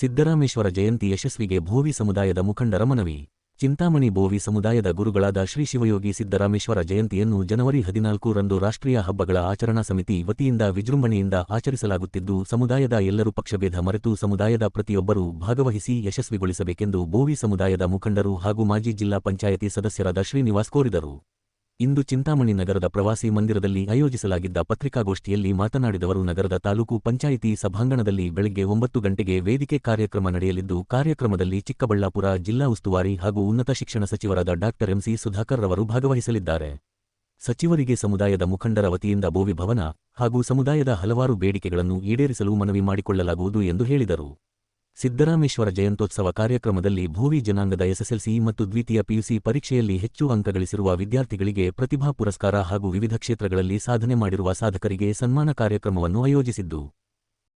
ಸಿದ್ದರಾಮೇಶ್ವರ ಜಯಂತಿ ಯಶಸ್ವಿಗೆ ಭೋವಿ ಸಮುದಾಯದ ಮುಖಂಡರ ಮನವಿ. ಚಿಂತಾಮಣಿ ಭೋವಿ ಸಮುದಾಯದ ಗುರುಗಳಾದ ಶ್ರೀ ಶಿವಯೋಗಿ ಸಿದ್ದರಾಮೇಶ್ವರ ಜಯಂತಿಯನ್ನು ಜನವರಿ ಹದಿನಾಲ್ಕು ರಂದು ರಾಷ್ಟ್ರೀಯ ಹಬ್ಬಗಳ ಆಚರಣಾ ಸಮಿತಿ ವತಿಯಿಂದ ವಿಜೃಂಭಣೆಯಿಂದ ಆಚರಿಸಲಾಗುತ್ತಿದ್ದು, ಸಮುದಾಯದ ಎಲ್ಲರೂ ಪಕ್ಷಭೇದ ಮರೆತು ಸಮುದಾಯದ ಪ್ರತಿಯೊಬ್ಬರೂ ಭಾಗವಹಿಸಿ ಯಶಸ್ವಿಗೊಳಿಸಬೇಕೆಂದು ಭೋವಿ ಸಮುದಾಯದ ಮುಖಂಡರು ಹಾಗೂ ಮಾಜಿ ಜಿಲ್ಲಾ ಪಂಚಾಯಿತಿ ಸದಸ್ಯರಾದ ಶ್ರೀನಿವಾಸ್ ಕೋರಿದರು. ಇಂದು ಚಿಂತಾಮಣಿ ನಗರದ ಪ್ರವಾಸಿ ಮಂದಿರದಲ್ಲಿ ಆಯೋಜಿಸಲಾಗಿದ್ದ ಪತ್ರಿಕಾಗೋಷ್ಠಿಯಲ್ಲಿ ಮಾತನಾಡಿದವರು, ನಗರದ ತಾಲೂಕು ಪಂಚಾಯಿತಿ ಸಭಾಂಗಣದಲ್ಲಿ ಬೆಳಗ್ಗೆ ಒಂಬತ್ತು ಗಂಟೆಗೆ ವೇದಿಕೆ ಕಾರ್ಯಕ್ರಮ ನಡೆಯಲಿದ್ದು, ಕಾರ್ಯಕ್ರಮದಲ್ಲಿ ಚಿಕ್ಕಬಳ್ಳಾಪುರ ಜಿಲ್ಲಾ ಉಸ್ತುವಾರಿ ಹಾಗೂ ಉನ್ನತ ಶಿಕ್ಷಣ ಸಚಿವರಾದ ಡಾ. ಎಂಸಿ ಸುಧಾಕರ್ ರವರು ಭಾಗವಹಿಸಲಿದ್ದಾರೆ. ಸಚಿವರಿಗೆ ಸಮುದಾಯದ ಮುಖಂಡರ ವತಿಯಿಂದ ಭೋವಿ ಭವನ ಹಾಗೂ ಸಮುದಾಯದ ಹಲವಾರು ಬೇಡಿಕೆಗಳನ್ನು ಈಡೇರಿಸಲು ಮನವಿ ಮಾಡಿಕೊಳ್ಳಲಾಗುವುದು ಎಂದು ಹೇಳಿದರು. ಸಿದ್ದರಾಮೇಶ್ವರ ಜಯಂತೋತ್ಸವ ಕಾರ್ಯಕ್ರಮದಲ್ಲಿ ಭೋವಿ ಜನಾಂಗದ ಎಸ್ಎಸ್ಎಲ್ಸಿ ಮತ್ತು ದ್ವಿತೀಯ ಪಿಯುಸಿ ಪರೀಕ್ಷೆಯಲ್ಲಿ ಹೆಚ್ಚು ಅಂಕ ಗಳಿಸಿರುವ ವಿದ್ಯಾರ್ಥಿಗಳಿಗೆ ಪ್ರತಿಭಾ ಪುರಸ್ಕಾರ ಹಾಗೂ ವಿವಿಧ ಕ್ಷೇತ್ರಗಳಲ್ಲಿ ಸಾಧನೆ ಮಾಡಿರುವ ಸಾಧಕರಿಗೆ ಸನ್ಮಾನ ಕಾರ್ಯಕ್ರಮವನ್ನು ಆಯೋಜಿಸಿದ್ದು,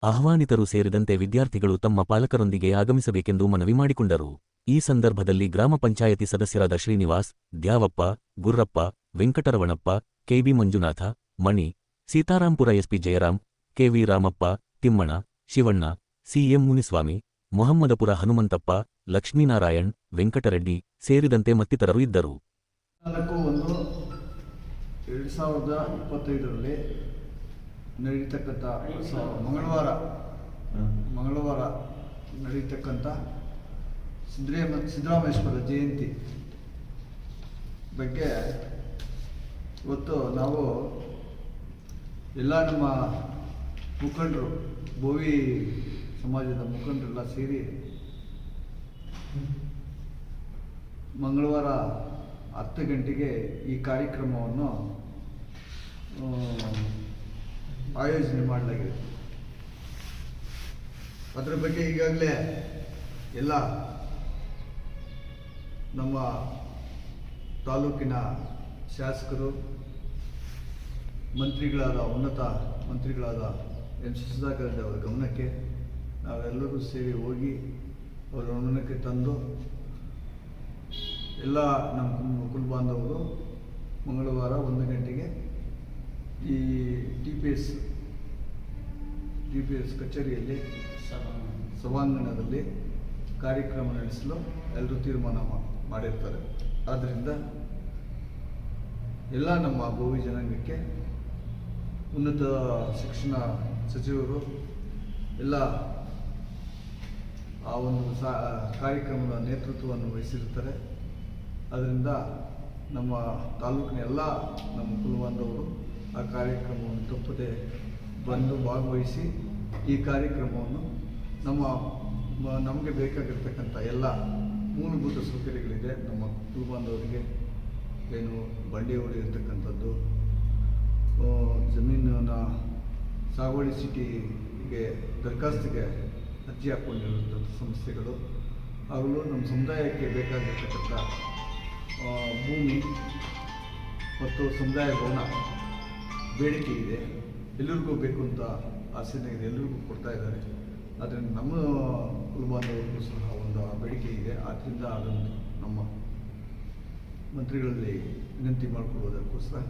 ಆಹ್ವಾನಿತರು ಸೇರಿದಂತೆ ವಿದ್ಯಾರ್ಥಿಗಳು ತಮ್ಮ ಪಾಲಕರೊಂದಿಗೆ ಆಗಮಿಸಬೇಕೆಂದು ಮನವಿ ಮಾಡಿಕೊಂಡರು. ಈ ಸಂದರ್ಭದಲ್ಲಿ ಗ್ರಾಮ ಪಂಚಾಯಿತಿ ಸದಸ್ಯರಾದ Srinivas, Dyavappa, Gurrappa, Venkataravanappa, KB Manjunatha, Mani, Seetharampura SP Jayaram KV Ramappa Thimmana Shivanna CM Muniswamy Mohammadpura Hanumanthappa, Lakshminarayan, Venkatareddy ಸೇರಿದಂತೆ ಮತ್ತಿತರರು ಇದ್ದರು. ನಾಲ್ಕು ಒಂದು ಎರಡು ಸಾವಿರದ ಇಪ್ಪತ್ತೈದರಲ್ಲಿ ನಡೀತಕ್ಕಂಥ ಮಂಗಳವಾರ ಮಂಗಳವಾರ ನಡೀತಕ್ಕಂಥ ಸಿದ್ದರಾಮ ಸಿದ್ದರಾಮೇಶ್ವರ ಜಯಂತಿ ಬಗ್ಗೆ ಇವತ್ತು ನಾವು ಎಲ್ಲ ನಮ್ಮ ಮುಖಂಡರು ಬೋವಿ ಸಮಾಜದ ಮುಖಂಡರೆಲ್ಲ ಸೇರಿ ಮಂಗಳವಾರ ಹತ್ತು ಗಂಟೆಗೆ ಈ ಕಾರ್ಯಕ್ರಮವನ್ನು ಆಯೋಜನೆ ಮಾಡಲಾಗಿದೆ. ಅದರ ಬಗ್ಗೆ ಈಗಾಗಲೇ ಎಲ್ಲ ನಮ್ಮ ತಾಲೂಕಿನ ಶಾಸಕರು, ಮಂತ್ರಿಗಳಾದ ಉನ್ನತ ಮಂತ್ರಿಗಳಾದ ಎಂ ಸುಧಾಕರ್ ಅವರ ಗಮನಕ್ಕೆ ನಾವೆಲ್ಲರೂ ಸೇರಿ ಹೋಗಿ ಅವರ ಗಮನಕ್ಕೆ ತಂದು ಎಲ್ಲ ನಮ್ಮ ಕುಲ್ ಬಾಂಧವರು ಮಂಗಳವಾರ ಒಂದು ಗಂಟೆಗೆ ಈ T P S T P S ಕಚೇರಿಯಲ್ಲಿ ಸಭಾಂಗಣದಲ್ಲಿ ಕಾರ್ಯಕ್ರಮ ನಡೆಸಲು ಎಲ್ಲರೂ ತೀರ್ಮಾನ ಮಾಡಿರ್ತಾರೆ. ಆದ್ದರಿಂದ ಎಲ್ಲ ನಮ್ಮ ಭೋವಿ ಜನಾಂಗಕ್ಕೆ ಉನ್ನತ ಶಿಕ್ಷಣ ಸಚಿವರು ಎಲ್ಲ ಆ ಒಂದು ಕಾರ್ಯಕ್ರಮದ ನೇತೃತ್ವವನ್ನು ವಹಿಸಿರುತ್ತಾರೆ. ಅದರಿಂದ ನಮ್ಮ ತಾಲೂಕಿನ ಎಲ್ಲ ನಮ್ಮ ಕುಲಬಾಂಧವರು ಆ ಕಾರ್ಯಕ್ರಮವನ್ನು ತಪ್ಪದೆ ಬಂದು ಭಾಗವಹಿಸಿ ಈ ಕಾರ್ಯಕ್ರಮವನ್ನು ನಮ್ಮ ನಮಗೆ ಬೇಕಾಗಿರ್ತಕ್ಕಂಥ ಎಲ್ಲ ಮೂಲಭೂತ ಸೌಕರ್ಯಗಳಿದೆ. ನಮ್ಮ ಕುಲಬಾಂಧವರಿಗೆ ಏನು ಬಂಡಿ ಜಮೀನನ್ನು ಜಮೀನನ್ನ ಸಾಗುವಳಿ ಸಿಟಿಗೆ, ದರಖಾಸ್ತಿಗೆ ಅರ್ಜಿ ಹಾಕ್ಕೊಂಡಿರುವಂಥದ್ದು ಸಂಸ್ಥೆಗಳು ಅವಳು ನಮ್ಮ ಸಮುದಾಯಕ್ಕೆ ಬೇಕಾಗಿರ್ತಕ್ಕಂಥ ಭೂಮಿ ಮತ್ತು ಸಮುದಾಯ ಭವನ ಬೇಡಿಕೆ ಇದೆ. ಎಲ್ಲರಿಗೂ ಬೇಕು ಅಂತ ಆಸೆನೇ ಇದೆ ಎಲ್ಲರಿಗೂ ಕೊಡ್ತಾ ಇದ್ದಾರೆ. ಆದರೆ ನಮ್ಮ ಕುಲಬಾಂಧವರಿಗೂ ಸಹ ಒಂದು ಬೇಡಿಕೆ ಇದೆ. ಆದ್ದರಿಂದ ಅದನ್ನು ನಮ್ಮ ಮಂತ್ರಿಗಳಲ್ಲಿ ವಿನಂತಿ ಮಾಡಿಕೊಳ್ಳುವುದಕ್ಕೋಸ್ಕರ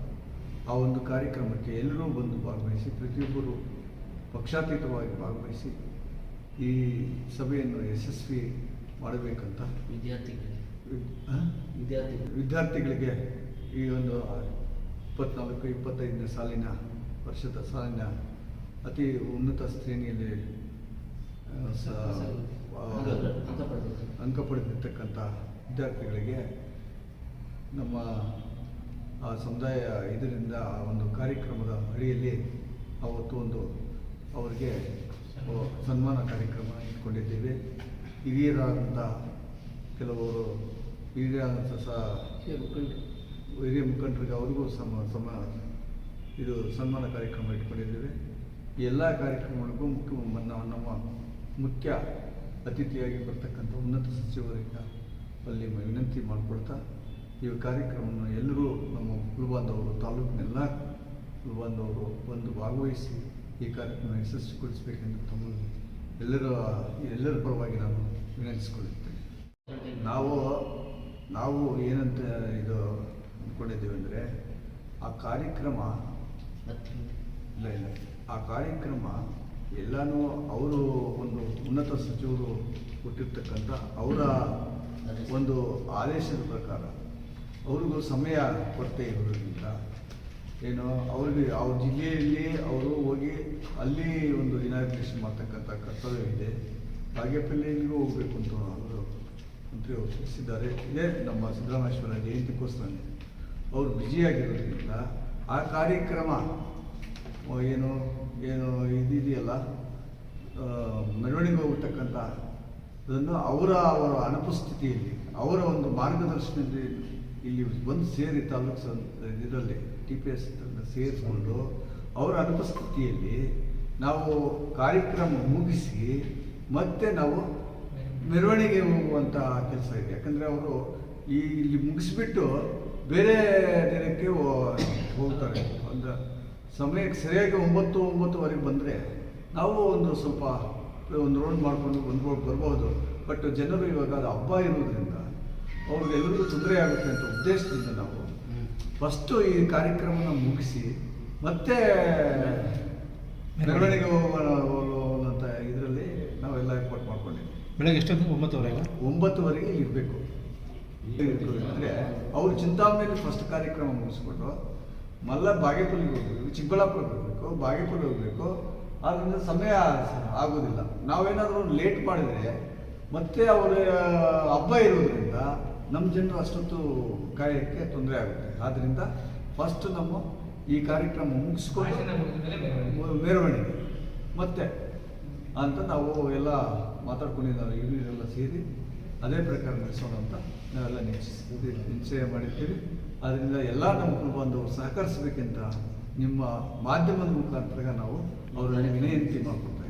ಆ ಒಂದು ಕಾರ್ಯಕ್ರಮಕ್ಕೆ ಎಲ್ಲರೂ ಬಂದು ಭಾಗವಹಿಸಿ, ಪ್ರತಿಯೊಬ್ಬರು ಪಕ್ಷಾತೀತವಾಗಿ ಭಾಗವಹಿಸಿ ಈ ಸಭೆಯನ್ನು ಯಶಸ್ವಿ ಮಾಡಬೇಕಂತ? ವಿದ್ಯಾರ್ಥಿಗಳಿಗೆ? ವಿದ್ಯಾರ್ಥಿಗಳು ವಿದ್ಯಾರ್ಥಿಗಳಿಗೆ. ಈ ಒಂದು ಇಪ್ಪತ್ನಾಲ್ಕು ಇಪ್ಪತ್ತೈದನೇ ಸಾಲಿನ ವರ್ಷದ ಸಾಲಿನ ಅತಿ ಉನ್ನತ ಶ್ರೇಣಿಯಲ್ಲಿ ಅಂಕ ಪಡೆದಿರ್ತಕ್ಕಂಥ ವಿದ್ಯಾರ್ಥಿಗಳಿಗೆ ನಮ್ಮ ಆ ಸಮುದಾಯ ಇದರಿಂದ ಆ ಒಂದು ಕಾರ್ಯಕ್ರಮದ ಅಡಿಯಲ್ಲಿ ಅವತ್ತು ಒಂದು ಅವರಿಗೆ ಸನ್ಮಾನ ಕಾರ್ಯಕ್ರಮ ಇಟ್ಕೊಂಡಿದ್ದೇವೆ. ಹಿರಿಯರಾದಂಥ ಕೆಲವರು ಹಿರಿಯರಾದಂಥ ಸಹ ಹಿರಿಯ ಮುಖಂಡರಿಗೆ ಅವರಿಗೂ ಸಮ ಸಮ ಇದು ಸನ್ಮಾನ ಕಾರ್ಯಕ್ರಮ ಇಟ್ಕೊಂಡಿದ್ದೇವೆ. ಎಲ್ಲ ಕಾರ್ಯಕ್ರಮಗಳಿಗೂ ಮುಖ್ಯ ನಮ್ಮ ನಮ್ಮ ಮುಖ್ಯ ಅತಿಥಿಯಾಗಿ ಬರ್ತಕ್ಕಂಥ ಉನ್ನತ ಸಚಿವರಿಂದ ಅಲ್ಲಿ ವಿನಂತಿ ಮಾಡಿಕೊಡ್ತಾ ಈ ಕಾರ್ಯಕ್ರಮವನ್ನು ಎಲ್ಲರೂ ನಮ್ಮ ಕುಲಬಾಂಧವರು ತಾಲೂಕಿನೆಲ್ಲ ಕುಲಬಾಂಧವರು ಬಂದು ಭಾಗವಹಿಸಿ ಈ ಕಾರ್ಯಕ್ರಮ ಯಶಸ್ವಿಗೊಳಿಸಬೇಕೆಂದು ತಮ್ಮ ಎಲ್ಲರ ಎಲ್ಲರ ಪರವಾಗಿ ನಾನು ವಿನಂತಿಸಿಕೊಳ್ಳುತ್ತೇನೆ. ನಾವು ನಾವು ಏನಂತ ಇದು ಅಂದ್ಕೊಂಡಿದ್ದೇವೆ ಅಂದರೆ, ಆ ಕಾರ್ಯಕ್ರಮ ಇಲ್ಲ ಇಲ್ಲ. ಆ ಕಾರ್ಯಕ್ರಮ ಎಲ್ಲನೂ ಅವರು ಒಂದು ಉನ್ನತ ಸಚಿವರು ಕೊಟ್ಟಿರ್ತಕ್ಕಂಥ ಅವರ ಒಂದು ಆದೇಶದ ಪ್ರಕಾರ, ಅವ್ರಿಗೂ ಸಮಯ ಕೊರತೆ ಇರೋದ್ರಿಂದ ಏನು ಅವ್ರಿಗೆ ಅವ್ರ ಜಿಲ್ಲೆಯಲ್ಲಿ ಅವರು ಹೋಗಿ ಅಲ್ಲಿ ಒಂದು ಇನಾಗ್ರೇಷನ್ ಮಾಡ್ತಕ್ಕಂಥ ಕರ್ತವ್ಯವಿದೆ ಬಾಗೇಪಲ್ಲಿಗೂ ಹೋಗಬೇಕು ಅಂತ ಅವರು ಮಂತ್ರಿ ಅವರು ತಿಳಿಸಿದ್ದಾರೆ. ಇದೇ ನಮ್ಮ ಸಿದ್ದರಾಮೇಶ್ವರ ಜಯಂತಿಗೋಸ್ಕರನೇ ಅವರು ಬ್ಯುಸಿಯಾಗಿರೋದ್ರಿಂದ ಆ ಕಾರ್ಯಕ್ರಮ ಏನು ಏನು ಇದಿದೆಯಲ್ಲ ಆ, ಮೆರವಣಿಗೆ ಹೋಗ್ತಕ್ಕಂಥ ಅದನ್ನು ಅವರ ಅವರ ಅನುಪಸ್ಥಿತಿಯಲ್ಲಿ ಅವರ ಒಂದು ಮಾರ್ಗದರ್ಶನದಲ್ಲಿ ಇಲ್ಲಿ ಬಂದು ಸೇರಿ ತಾಲೂಕು ಇದರಲ್ಲಿ ಟಿ ಪಿ ಎಸ್ ಸೇರಿಸ್ಕೊಂಡು ಅವರ ಅನುಪಸ್ಥಿತಿಯಲ್ಲಿ ನಾವು ಕಾರ್ಯಕ್ರಮ ಮುಗಿಸಿ ಮತ್ತೆ ನಾವು ಮೆರವಣಿಗೆ ಹೋಗುವಂಥ ಕೆಲಸ ಇದೆ. ಯಾಕಂದರೆ ಅವರು ಈ ಇಲ್ಲಿ ಮುಗಿಸ್ಬಿಟ್ಟು ಬೇರೆ ದಿನಕ್ಕೆ ಹೋಗ್ತಾರೆ. ಒಂದು ಸಮಯಕ್ಕೆ ಸರಿಯಾಗಿ ಒಂಬತ್ತು, ಒಂಬತ್ತುವರೆಗೆ ಬಂದರೆ ನಾವು ಒಂದು ಸ್ವಲ್ಪ ಒಂದು ರೌಂಡ್ ಮಾಡಿಕೊಂಡು ಬಂದ್ಬೋದು ಬರ್ಬೋದು. ಬಟ್ ಜನರು ಇವಾಗ ಹಬ್ಬ ಇರೋದ್ರಿಂದ ಅವ್ರಿಗೆಲ್ಲರಿಗೂ ತೊಂದರೆ ಆಗುತ್ತೆ ಅಂತ ಉದ್ದೇಶದಿಂದ ನಾವು ಫಸ್ಟು ಈ ಕಾರ್ಯಕ್ರಮನ ಮುಗಿಸಿ ಮತ್ತೆ ಮೆರವಣಿಗೆ ಹೋಗೋಣ ಇದರಲ್ಲಿ ನಾವೆಲ್ಲ ಏರ್ಪಾಟ್ ಮಾಡ್ಕೊಂಡಿದ್ದೀವಿ ಬೆಳಗ್ಗೆ ಎಷ್ಟೊಂದು ಒಂಬತ್ತುವರೆಗೆ? ಒಂಬತ್ತುವರೆಗೆ ಇರಬೇಕು. ಅಂದರೆ ಅವರು ಚಿಂತಾಮಣಿಯಲ್ಲಿ ಫಸ್ಟ್ ಕಾರ್ಯಕ್ರಮ ಮುಗಿಸ್ಕೊಂಡು ಮಲ್ಲ ಬಾಗೇಪಲ್ಲಿಗೆ ಹೋಗ್ಬೇಕು ಚಿಕ್ಕಬಳ್ಳಾಪುರಕ್ಕೆ ಹೋಗ್ಬೇಕು ಬಾಗೇಪಲ್ಲಿ ಹೋಗ್ಬೇಕು. ಆದ್ದರಿಂದ ಸಮಯ ಆಗೋದಿಲ್ಲ. ನಾವೇನಾದರೂ ಲೇಟ್ ಮಾಡಿದರೆ ಮತ್ತೆ ಅವರ ಹಬ್ಬ ಇರೋದ್ರಿಂದ ನಮ್ಮ ಜನರು ಅಷ್ಟೊತ್ತು ಕಾಯಕ್ಕೆ ತೊಂದರೆ ಆಗುತ್ತೆ. ಆದ್ದರಿಂದ ಫಸ್ಟ್ ನಮ್ಮ ಈ ಕಾರ್ಯಕ್ರಮ ಮುಗಿಸ್ಕೊಂಡು ಮೆರವಣಿಗೆ. ಮತ್ತೆ ಅಂತ ನಾವು ಎಲ್ಲ ಮಾತಾಡ್ಕೊಂಡಿದ್ದಾರೆ ಎಲ್ಲ ಸೇರಿ ಅದೇ ಪ್ರಕಾರ ನಡೆಸೋಣ ಅಂತ ನಾವೆಲ್ಲ ನಿಶ್ಚಿಸಿ ನಿಶ್ಚಯ ಮಾಡಿರ್ತೀವಿ. ಅದರಿಂದ ಎಲ್ಲ ನಮ್ಮ ಬಂದು ಸಹಕರಿಸಬೇಕಂತ ನಿಮ್ಮ ಮಾಧ್ಯಮದ ಮುಖಾಂತರ ನಾವು ಅವರಲ್ಲಿ ವಿನಂತಿ ಮಾಡ್ಕೊಳ್ತೀವಿ.